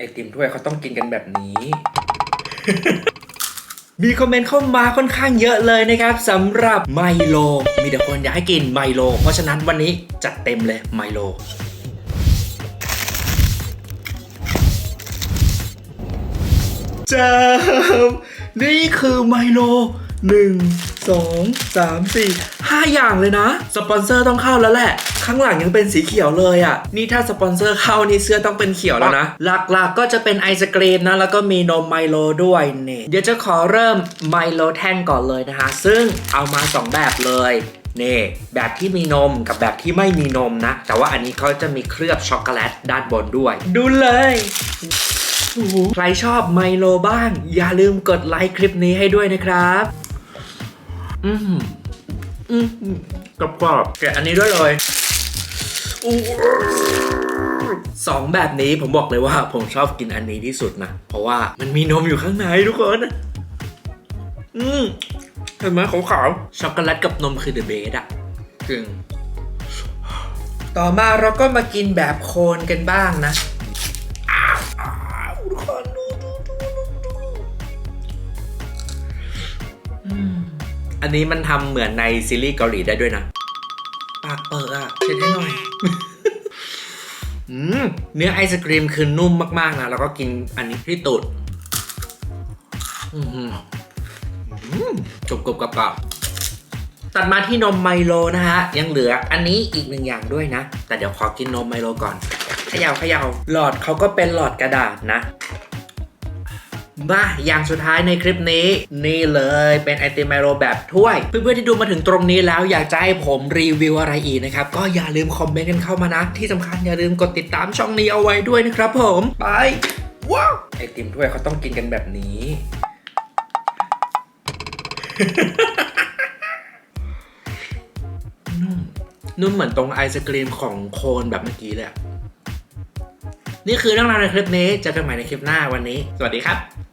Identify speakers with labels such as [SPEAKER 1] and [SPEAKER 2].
[SPEAKER 1] ไอติมถ้วยเขาต้องกินกันแบบนี้ มีคอมเมนต์เข้ามาค่อนข้างเยอะเลยนะครับสำหรับไมโล มีแต่คนอยากให้กินไมโล เพราะฉะนั้นวันนี้จัดเต็มเลยไมโลจามนี่คือไมโล หนึ่งสองสามสี่ห้าอย่างเลยนะ สปอนเซอร์ต้องเข้าแล้วแหละ ข้างหลังยังเป็นสีเขียวเลยอะ่ะ นี่ถ้าสปอนเซอร์เข้านี่เสื้อต้องเป็นเขียวแล้วนะ หลักๆก็จะเป็นไอศกรีมนะ แล้วก็มีนมไมโลด้วยนี่เดี๋ยวจะขอเริ่มไมโลแท่งก่อนเลยนะคะ ซึ่งเอามา 2 แบบเลยนี่แบบที่มีนมกับแบบที่ไม่มีนมนะ แต่ว่าอันนี้เขาจะมีเคลือบช็อกโกแลตด้านบนด้วย ดูเลยใครชอบไมโลบ้าง อย่าลืมกดไลค์คลิปนี้ให้ด้วยนะครับ อืมอืมกรอบกรอบๆแกะอันนี้ด้วยเลยอู้สองแบบนี้ผมบอกเลยว่า ผมชอบกินอันนี้ที่สุดนะ เพราะว่ามันมีนมอยู่ข้างในทุกคน อืมเห็นไหมขาวๆช็อกโกแลตกับนมคือเดอะเบสอะจริงต่อมาเราก็มากินแบบโคนกันบ้างนะ อันนี้มันทำเหมือนในซีรีส์เกาหลีได้ด้วยนะ ปากเปิดอะเช็ดให้หน่อย อืมเนื้อไอศกรีมคือนุ่มมากๆนะ แล้วก็กินอันนี้ที่ตุดอืมกรุบกรุบกรอบกรอบตัดมาที่นมไมโลนะฮะ ยังเหลืออันนี้อีกหนึ่งอย่างด้วยนะ แต่เดี๋ยวขอกินนมไมโลก่อนเขย่าเขย่าหลอดเขาก็เป็นหลอดกระดาษนะ มาอย่างสุดท้ายในคลิปนี้ นี่เลยเป็นไอติมไมโลแบบถ้วย เพื่อนๆที่ดูมาถึงตรงนี้แล้วอยากจะให้ผมรีวิวอะไรอีกนะครับ ก็อย่าลืมคอมเมนต์กันเข้ามานะ ที่สำคัญอย่าลืมกดติดตามช่องนี้เอาไว้ด้วยนะครับผมไปว้าวไอติมถ้วยเขาต้องกินกันแบบนี้ นุ่มนุ่มเหมือนตรงไอศกรีมของโคนแบบเมื่อกี้เลยนี่คือเรื่องราวในคลิปนี้เจอกันใหม่ในคลิปหน้าวันนี้ สวัสดีครับ